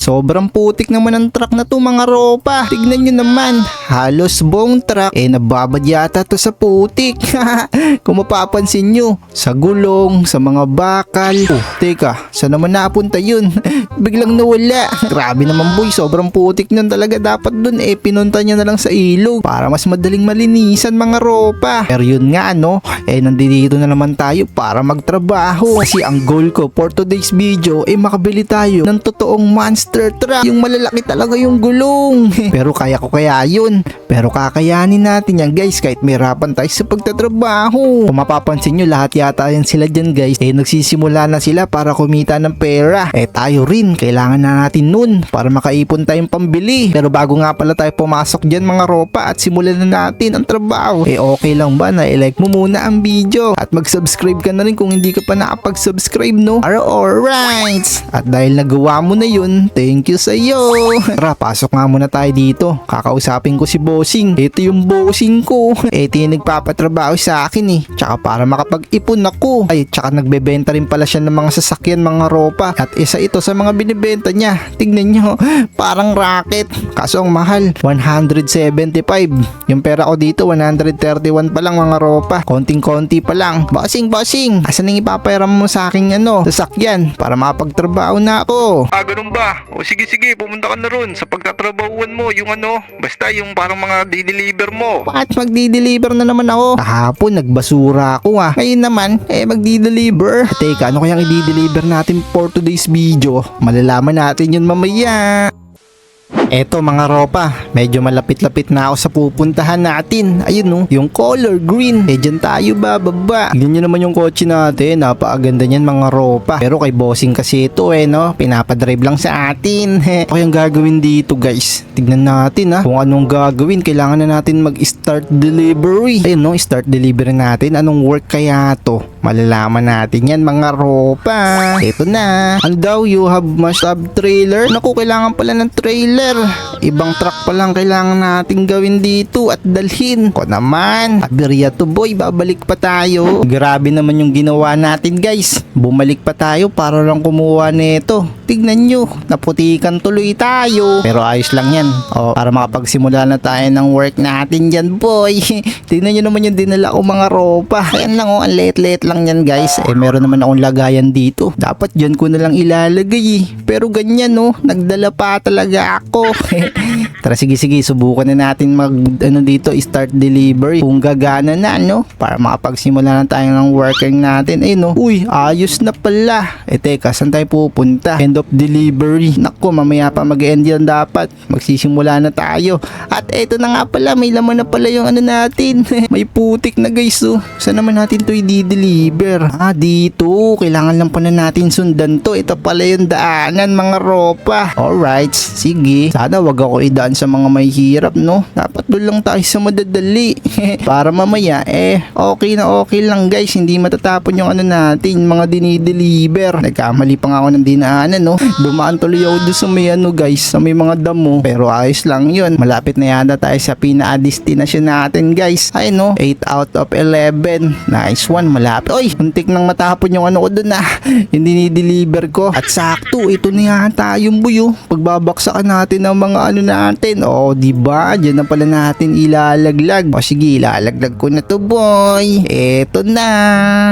Sobrang putik naman ang truck na to mga ropa. Tignan nyo naman. Halos buong truck. Eh nababad yata to sa putik. Kung mapapansin nyo. Sa gulong, sa mga bakal. Oh, teka. Saan naman napunta yun? Biglang nawala. Grabe naman boy. Sobrang putik nun talaga. Dapat dun eh pinunta nyo na lang sa ilog. Para mas madaling malinisan mga ropa. Pero yun nga no. Eh nandito na naman tayo para magtrabaho. Kasi ang goal ko for today's video eh makabili tayo ng totoong monster truck. Yung malalaki talaga yung gulong. Pero kaya ko kaya yun. Pero kakayanin natin yan guys kahit may hirapan tayo sa pagtatrabaho. Kung mapapansin nyo lahat yata yan sila dyan guys. Eh nagsisimula na sila para kumita ng pera. Eh tayo rin kailangan na natin nun para makaipon tayong pambili. Pero bago nga pala tayo pumasok dyan mga ropa at simulan na natin ang trabaho. Eh okay lang ba na i-like mo muna ang video at mag-subscribe ka na rin kung hindi ka pa nakapag-subscribe no? Alright! At dahil nagawa mo na yun, thank you sa iyo. Tara, pasok nga muna tayo dito. Kakausapin ko si Bossing. Ito yung Bossing ko. Ito yung nagpapatrabaho sa akin eh. Tsaka para makapag-ipon ako. Ay, tsaka nagbebenta rin pala siya ng mga sasakyan, mga ropa. At isa ito sa mga binibenta niya. Tignan nyo, parang racket. Kaso ang mahal, 175. Yung pera ko dito, 131 pa lang mga ropa. Konting-konti pa lang. Bossing, bossing, asan ang ipapayaran mo sa aking ano, sasakyan para makapagtrabaho na ako? Ah, ganun ba? O sige sige, pumunta ka na ron sa pagtatrabahuan mo, yung ano, basta yung parang mga di-deliver mo. Bakit magdi-deliver na naman ako? Kahapon nagbasura ako ah. Ngayon naman, eh magdi-deliver. Teka, ano kayang i-deliver natin for today's video? Malalaman natin yun mamaya. Eto mga ropa, medyo malapit-lapit na ako sa pupuntahan natin. Ayun no, yung color green. Eh dyan tayo bababa. Tignan nyo naman yung kotse natin. Napakaganda niyan mga ropa. Pero kay bossing kasi ito eh no. Pinapadrive lang sa atin. Ano yung gagawin dito guys? Tignan natin ha. Kung anong gagawin, kailangan na natin mag-start delivery. Ayun no, start delivery natin. Anong work kaya to? Malalaman natin yan mga ropa. Ito na. Ano daw, you have must have trailer? Naku, kailangan pala ng trailer. Ibang truck pa lang kailangan natin gawin dito at dalhin. Ko naman. Aberya to boy, babalik pa tayo. Grabe naman yung ginawa natin guys. Bumalik pa tayo para lang kumuha nito. Tignan nyo, naputikan tuloy tayo. Pero ayos lang yan. O, para makapagsimula na tayo ng work natin dyan boy. Tignan nyo naman yung dinala ko mga ropa. Ayan lang oh, ang late-late lang yan guys. Eh meron naman akong lagayan dito. Dapat dyan ko na lang ilalagay eh. Pero ganyan no, nagdala pa talaga ako. Tara sige sige, subukan na natin mag ano dito, start delivery. Kung gagana na no, para makapagsimula na tayo ng working natin. Eh no, uy, ayos na pala. Eh teka, saan tayo pupunta? End of delivery. Nako, mamaya pa mag-end yan dapat. Magsisimula na tayo. At eto na nga pala, may laman na pala yung ano natin. may putik na guys oh. Saan naman natin to i-deliver? Ah, dito. Kailangan lang pala natin sundan to. Ito pala yung daanan mga ropa. Alright, sige. Sana wag ako idaan sa mga may hirap, no? Dapat doon lang tayo sa madadali. Para mamaya, eh, okay na okay lang guys. Hindi matatapon yung ano natin, mga dinideliver. Nagkamali pa nga ako ng dinaanan, no? Dumaan tuloy ako doon sa may ano guys, sa may mga damo. Pero ayos lang yun. Malapit na yata tayo sa pinaka-destination natin guys. Ay no, 8 out of 11. Nice one, malapit. Oy, muntik nang matapon yung ano ko doon na. Yung dinideliver ko. At sakto, ito na yata yung buyo. Pagbabaksakan natin ng mga ano natin. O, di ba? Diyan na pala natin ilalaglag. O sige, ilalaglag ko na to, boy. Eto na.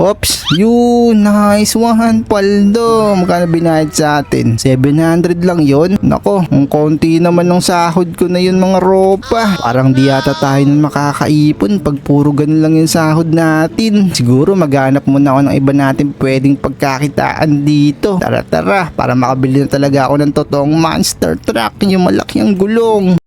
Oops. Yun, nice one, Paldo. Magkano binayad sa atin? 700 lang yon. Nako, ang konti naman ng sahod ko na yun mga ropa. Parang di yata tayo nun makakaipon pag puro ganun lang yung sahod natin. Siguro maghanap muna ako ng iba natin pwedeng pagkakitaan dito. Tara tara, para makabili na talaga ako ng totoong monster truck yung malaki ang gulong.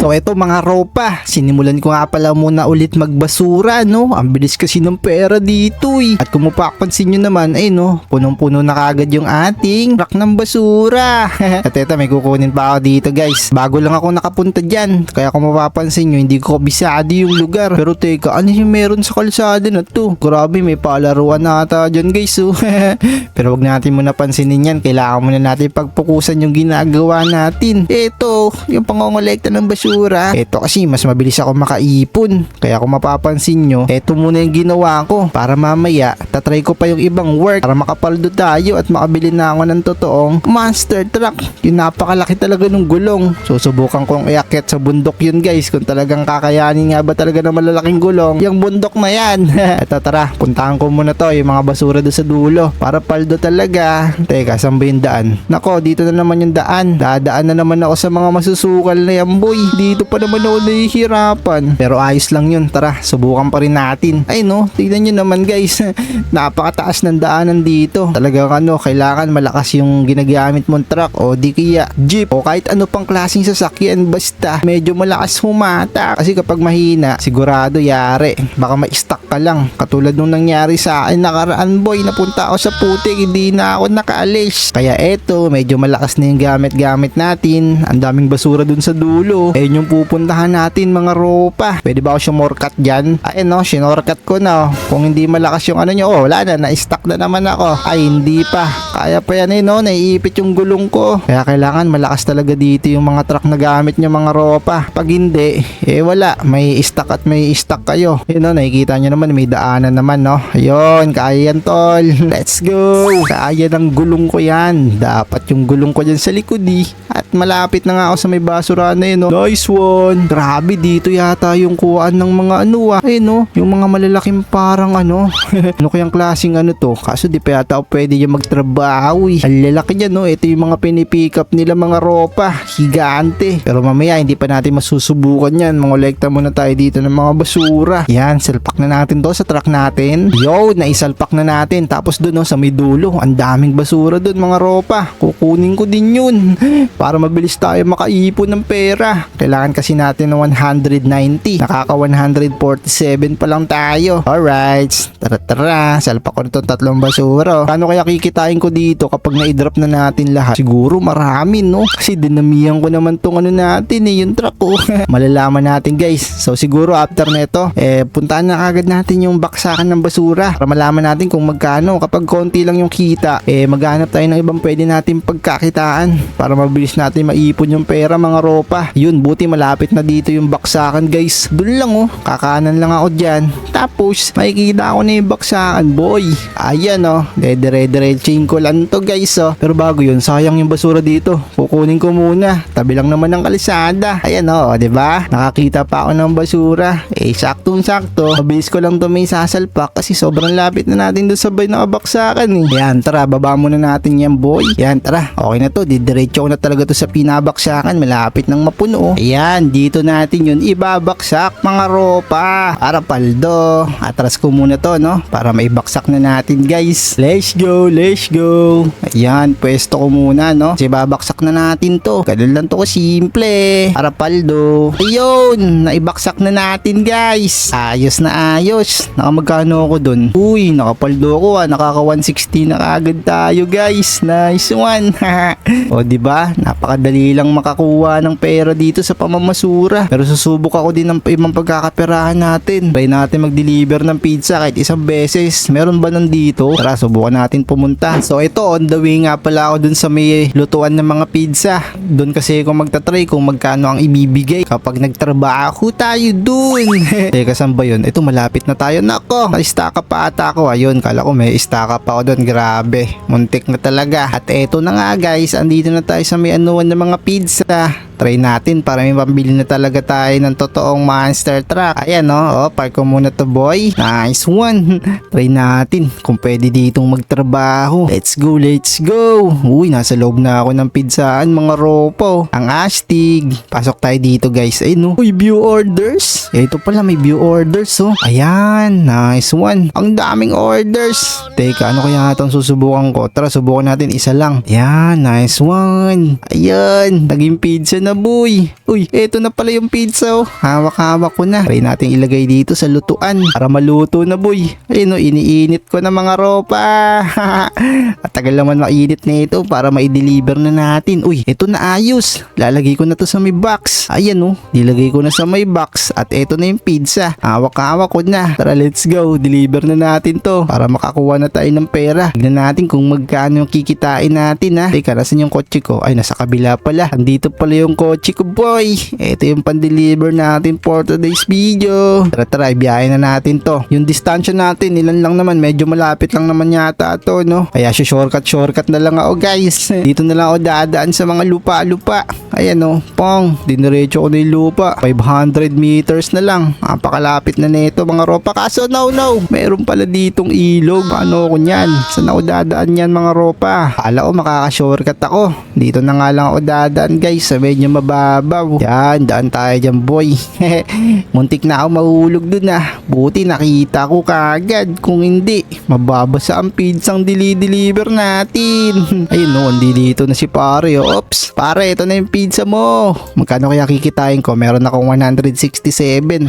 So eto mga ropa, sinimulan ko nga pala muna ulit magbasura no. Ang bilis kasi ng pera dito eh. At kung mapapansin nyo naman, ay no, punong-puno na kagad yung ating rack ng basura. At eto may kukunin pa ako dito guys. Bago lang ako nakapunta dyan. Kaya kung mapapansin nyo, hindi ko bisado yung lugar. Pero teka, ano yung meron sa kalsada na to? Grabe, may palaruan na ata dyan guys oh. Pero wag natin muna pansinin yan. Kailangan muna natin pagpukusan yung ginagawa natin. Eto, yung pangongolekta ng basura basura. Ito kasi mas mabilis ako makaipon. Kaya kung mapapansin nyo, eto muna yung ginawa ko para mamaya tatry ko pa yung ibang work para makapaldo tayo at makabili na ako ng totoong monster truck. Yung napakalaki talaga ng gulong. Susubukan kong iakyat sa bundok yun guys kung talagang kakayanin nga ba talaga ng malalaking gulong yung bundok na yan. Eto tara, puntahan ko muna to yung mga basura doon sa dulo para paldo talaga. Teka, saan ba yung daan? Nako, dito na naman yung daan. Dadaan na naman ako sa mga masusukal na yan boy. Dito pa naman ako nahihirapan. Pero ayos lang yun. Tara, subukan pa rin natin. Ay no, tignan nyo naman guys. Napakataas ng daanan dito. Talagang ano, kailangan malakas yung ginagamit mong truck o di kaya jeep o kahit ano pang klaseng sasakyan basta medyo malakas humata. Kasi kapag mahina, sigurado yari. Baka ma-stuck ka lang. Katulad nung nangyari sa akin nakaraan boy, napunta ako sa putik, hindi na ako nakaalis. Kaya eto, medyo malakas na yung gamit-gamit natin. Ang daming basura dun sa dulo. Ayun yung pupuntahan natin mga ropa. Pwede ba ako sumorkat dyan? Ayun no, sinorkat ko na. oh. Kung hindi malakas yung ano nyo, oh, wala na, na-stuck na naman ako. Ay, hindi pa. Kaya pa yan eh, no? Naiipit yung gulong ko. Kaya kailangan malakas talaga dito yung mga truck na gamit nyo mga ropa. Pag hindi, eh wala. May stuck at may stuck kayo. Yun no, nakikita nyo naman, may daanan naman, no? Ayun, kaya yan, tol. Let's go. Kaya ng gulong ko yan. Dapat yung gulong ko dyan sa likod, eh. At malapit na nga ako sa may basura na yun, no? Nice one. Grabe, dito yata yung kuhaan ng mga ano, ah. Ayun, no? Yung mga malalaking parang ano. ano kayang klaseng ano to? Kaso di pa yata pwede yung magtrabaho, eh. Ang lalaki niya, no? Ito yung mga pinipick up nila mga ropa. Higante. Pero mamaya, hindi pa natin masusubukan yan. Mangolekta muna tayo dito ng mga basura. Yan, salpak na natin to sa truck natin. Yo, naisalpak na natin. Tapos doon, no, sa may dulo, ang daming basura doon mga ropa. Kukunin ko din yun. Para mabilis tayo makaipon ng pera. Kailangan kasi natin ng 190. Nakaka 147 pa lang tayo. Alright. Tara tara. Salpak ko na itong tatlong basura. Paano kaya kikitain ko dito kapag na-drop na natin lahat? Siguro marami no? Kasi dinamihan ko naman tong ano natin eh, yung truck ko. Malalaman natin guys. So siguro after nito, eh puntahan na agad natin yung baksakan ng basura para malaman natin kung magkano. Kapag konti lang yung kita, eh maghanap tayo ng ibang pwede natin pagkakitaan para mabilis natin maipon yung pera mga ropa. Yun, buti malapit na dito yung baksakan guys. Doon lang oh, kakanan lang ako dyan. Tapos, makikita ko na yung baksakan boy. Ayan oh, dedire-diretsain ko lang to guys oh. Pero bago yun, sayang yung basura dito. Kukunin ko muna. Tabi lang naman ng kalisada. Ayan oh, ba? Nakakita pa ako ng basura. Eh, saktong-sakto. Mabilis ko lang to may sasalpak kasi sobrang lapit na natin doon sabay nakabaksakan eh. Yan, tara, baba muna natin yan boy. Yan, tara. Okay na to. Didiretso na talaga to sa pinabaksakan. Malapit nang mapuno. Ayan, dito natin yun ibabaksak mga ropa. Para paldo. Atras ko muna to, no? Para maibaksak na natin guys. Let's go, let's go. Ayan, pwesto ko muna, no? Kasi babaksak na natin to. Ganun lang to kasimple. Para paldo. Ayun, naibaksak na natin guys. Ayos na ayos. Nakamagkano ako dun? Uy, nakapaldo ako ah. Nakaka 160 na kaagad tayo guys. Nice one. o di ba? Napakadali lang makakuha ng pera dito sa pamamasura. Pero susubok ako din ng ibang pagkakaperahan natin. Try natin mag-deliver ng pizza kahit isang beses. Meron ba nandito? Tara, subukan natin pumunta. So ito, on the way nga pala ako dun sa may lutuan ng mga pizza. Doon kasi ako magtatry kung magkano ang ibibigay kapag nagtrabaho tayo dun. Teka, saan ba yun? Ito, malapit na tayo. Nako, na-stack up pa ata ako. Ayun, kala ko may stack up ako doon. Grabe, muntik na talaga. At eto na nga guys, andito na tayo sa may anuan ng mga pizza. Try natin para may pambili na talaga tayo ng totoong monster truck. Ayan no, oh, park ko muna to boy. Nice one. Try natin kung pwede ditong magtrabaho. Let's go, let's go. Uy, nasa loob na ako ng pizzaan mga ropo. Ang astig. Pasok tayo dito guys. Ay no. Uy, view orders. Eh, ito pala may view orders oh. Ayan, nice one. Ang daming orders. Teka, ano kaya itong susubukan ko? Tara, subukan natin isa lang. Ayan, nice one. Ayan, naging pizza na boy. Uy, eto na pala yung pizza oh. Hawak-hawak ko na. Try natin ilagay dito sa lutuan para maluto na boy. Ayun oh, iniinit ko na mga ropa. At tagal naman mainit na ito para ma-deliver na natin. Uy, ito na ayos. Lalagay ko na to sa may box. Ayan oh, nilagay ko na sa may box. At eto na yung pizza. Hawak-hawak ko na. Tara, let's go. Deliver na natin to para makakuha na tayo ng pera. Tignan natin kung magkano yung kikitain natin ha. Teka, nasan yung kotse ko? Ay, nasa kabila pala. Andito pala yung kotse ko boy. Ito yung pan-deliver natin for today's video. Tara tara, ibiyahin na natin to. Yung distansya natin, ilan lang naman, medyo malapit lang naman yata to, no? Kaya siya shortcut, shortcut na lang ako guys. Dito na lang ako dadaan sa mga lupa-lupa. Ayan no, pong, diniretso ko na yung lupa. 500 meters na lang. Napakalapit na nito mga ropa. Kaso no, no, meron pala ditong ilog. Ano ko niyan? Saan ako dadaan yan mga ropa? Kala ko makaka-shortcut ako. Dito na nga lang ako dadaan guys sa medyo mababaw. Yan, daan tayo dyan boy. Muntik na ako mahulog dun ah. Buti nakita ko kagad. Kung hindi, mababasa ang pizzang dili-deliver natin. Ayun no, hindi dito na si pare. oh. Oops, pare, ito na yung pizza mo. Magkano kaya kikitain ko? Meron akong 167.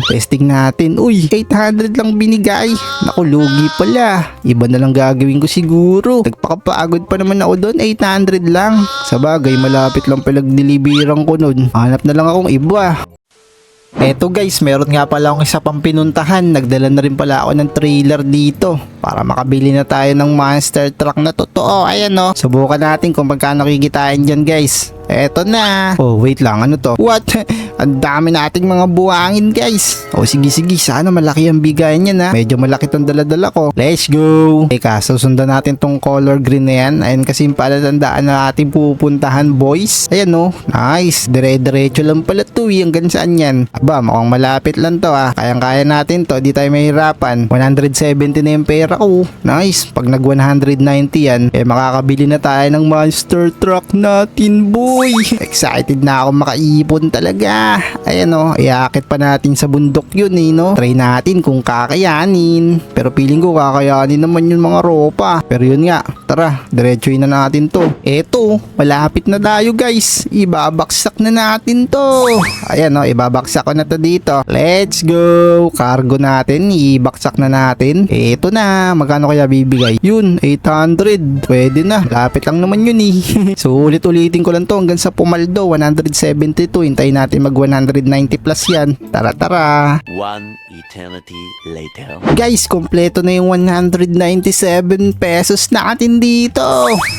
Testing natin. Uy, 800 lang binigay. Naku, lugi pala. Iba na lang gagawin ko siguro. Nagpakapagod pa naman ako doon. 800 lang. Sa bagay, malapit lang palag-deliveran ko nun. Hanap na lang akong iba. Eto guys, meron nga pala akong isa pang pinuntahan. Nagdala na rin pala ako ng trailer dito para makabili na tayo ng monster truck na totoo. Ayan no. Subukan natin kung magkano kikitain dyan guys. Eto na. Oh, wait lang. Ano to? What? Ang dami nating mga buhangin guys. Oh, sige sige. Sana malaki ang bigayan niya na. Medyo malaki tong daladala ko. Let's go. Teka, susundan natin tong color green na yan. Ayan kasi yung palatandaan na ating pupuntahan boys. Ayan no. Nice. Dire-diretso lang pala to. eh. Hanggang saan yan? Aba, mukhang malapit lang to ah. Kayang-kaya natin to. Di tayo mahirapan. 170 na yung pera ko. Nice. Pag nag 190 yan, eh makakabili na tayo ng monster truck natin boy. Excited na ako makaipon talaga. Ayan o, iakit pa natin sa bundok yun eh no. Try natin kung kakayanin. Pero feeling ko kakayanin naman yung mga ropa. Pero yun nga, tara, diretsuin na natin to. Eto, malapit na tayo guys. Ibabaksak na natin to. Ayan o, ibabaksak ko na to dito. Let's go. Cargo natin, ibaksak na natin. Eto na, magkano kaya bibigay? Yun, 800. Pwede na. Lapit lang naman yun eh. so ulit-ulitin ko lang to hanggang sa pumaldo. 172. Hintayin natin mag 190 plus yan. Tara tara. One eternity later. Guys, kompleto na yung 197 pesos natin dito.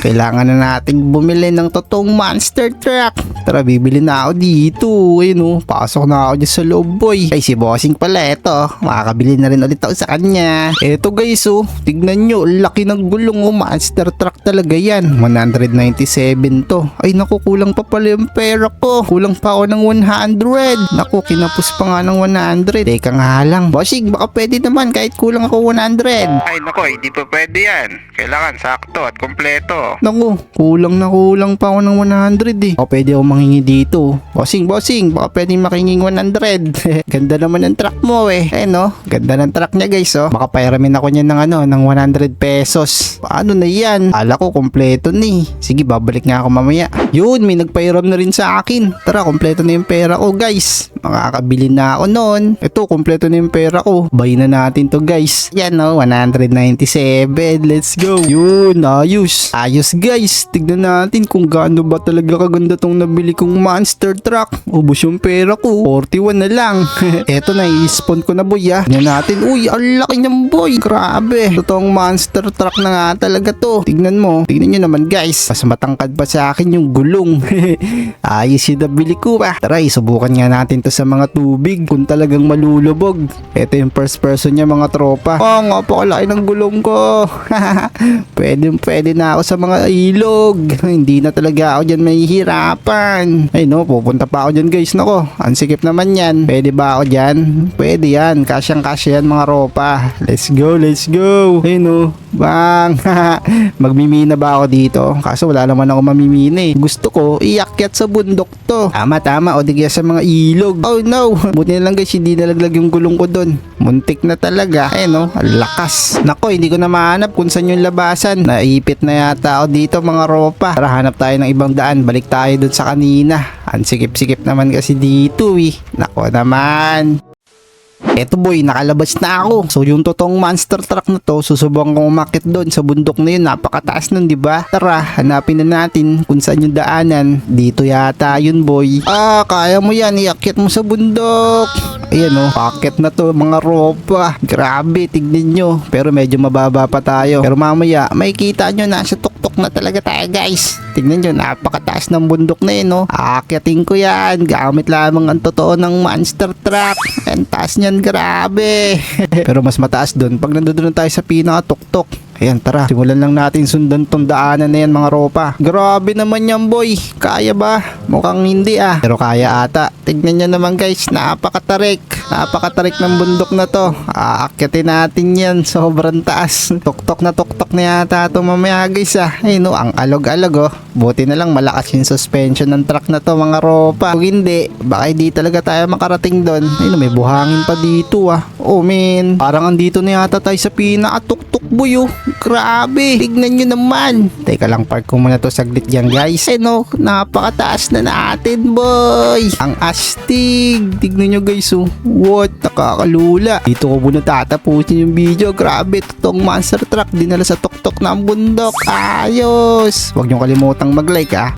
Kailangan na nating bumili ng totoong monster truck. Tara, bibili na ako dito. Ayun oh, pasok na ako dyan sa loob boy. Ay, si bossing pala eto. Makakabili na rin ulit ako sa kanya. Eto guys oh, tignan nyo. Laki ng gulong oh. Monster truck talaga yan. 197 to. Ay, naku, kulang pa pala yung pera ko. Kulang pa ako ng 100. Naku, kinapos pa nga ng 100. Teka nga lang. Bossing, baka pwede naman kahit kulang ako 100. Ay nako, hindi pa pwede yan. Kailangan sakto at kompleto. Naku, kulang na kulang pa ako ng 100 eh. O pwede ako mangingi dito. Bossing, bossing, baka pwede makinging 100. Ganda naman ng truck mo eh. Eh no, ganda ng truck niya guys oh. Baka pairamin ako niya ng ano, ng 100 pesos. Paano na yan? Ala ko, kompleto ni. Sige, babalik nga ako mamaya. Yun, may nagpairam na rin sa akin. Tara, kompleto na yung pera ko guys. Makakabili na ako noon. Ito, kompleto na yung pera ko. Buy na natin to guys. Yan no, 197. Let's go. Yun, ayos. Ayos guys. Tignan natin kung gaano ba talaga kaganda tong nabili kong monster truck. Ubus yung pera ko. 41 na lang. Eto na, i-spawn ko na boy ah. Tignan natin. Uy, ang laki niyang boy. Grabe. Totoong monster truck na nga talaga to. Tignan mo. Tignan nyo naman guys. Mas matangkad pa sa akin yung gulong. Ayos yung nabili ko pa. Tara, subukan nga natin to sa mga tubig kung talagang malulubog. Ito yung first person niya mga tropa. Oh, nga po kalaki ng gulong ko. pwede, pwede na ako sa mga ilog. Hindi na talaga ako dyan mahihirapan. Ay no, pupunta pa ako dyan guys. Nako, ang sikip naman yan. Pwede ba ako dyan? Pwede yan. Kasyang kasya yan mga ropa. Let's go, let's go. Ay no, bang. Magmimina ba ako dito? Kaso wala naman ako mamimina eh. Gusto ko, iakyat sa bundok to. Tama, tama. O di sa mga ilog. Oh no. Buti na lang guys, hindi nalaglag yung gulong ko doon. Muntik na talaga. Eh no, lakas. Nako, hindi ko na mahanap kung saan yung labasan. Naipit na yata ako dito mga ropa. Tara, hanap tayo ng ibang daan. Balik tayo doon sa kanina. Ang sikip-sikip naman kasi dito eh. Nako naman. Eto boy, nakalabas na ako. So yung totoong monster truck na to, susubukan kong umakit doon sa bundok na yun. Napakataas nun, di ba? Tara, hanapin na natin kung saan yung daanan. Dito yata yun boy. Ah, kaya mo yan. Iakyat mo sa bundok. Ayan oh, packet na to mga ropa. Grabe, tignan nyo. Pero medyo mababa pa tayo. Pero mamaya, makikita nyo nasa tuktok na talaga tayo guys. Tignan nyo, napakataas ng bundok na yun oh. Aakyatin ko yan. Gamit lamang ang totoo ng monster truck. Ang taas niyan, grabe. Pero mas mataas doon pag nandoon tayo sa pinaka-tuktok. Ayan, tara. Simulan lang natin sundan tong daanan na yan, mga ropa. Grabe naman yan, boy. Kaya ba? Mukhang hindi ah. Pero kaya ata. Tignan nyo naman guys, napakatarik. Napakatarik ng bundok na to. Aakyatin natin yan. Sobrang taas. Tuktok na tuktok na yata ito mamaya guys ah. Ay no, ang alog-alog oh. Buti na lang malakas yung suspension ng truck na to mga ropa. Kung hindi, baka hindi talaga tayo makarating doon. Ay no, may buhangin pa dito ah. Oh man, parang andito na yata tayo sa pinaka-tuktok boy oh. Grabe, tignan nyo naman. Teka lang, park ko muna to saglit dyan guys. Eh no, napakataas na natin boy. Ang astig. Tignan nyo guys oh. What? Nakakalula. Dito ko muna tatapusin yung video. Grabe, totoong monster truck. Dinala sa tuktok ng bundok. Ayos. Huwag nyo kalimutang mag-like ah.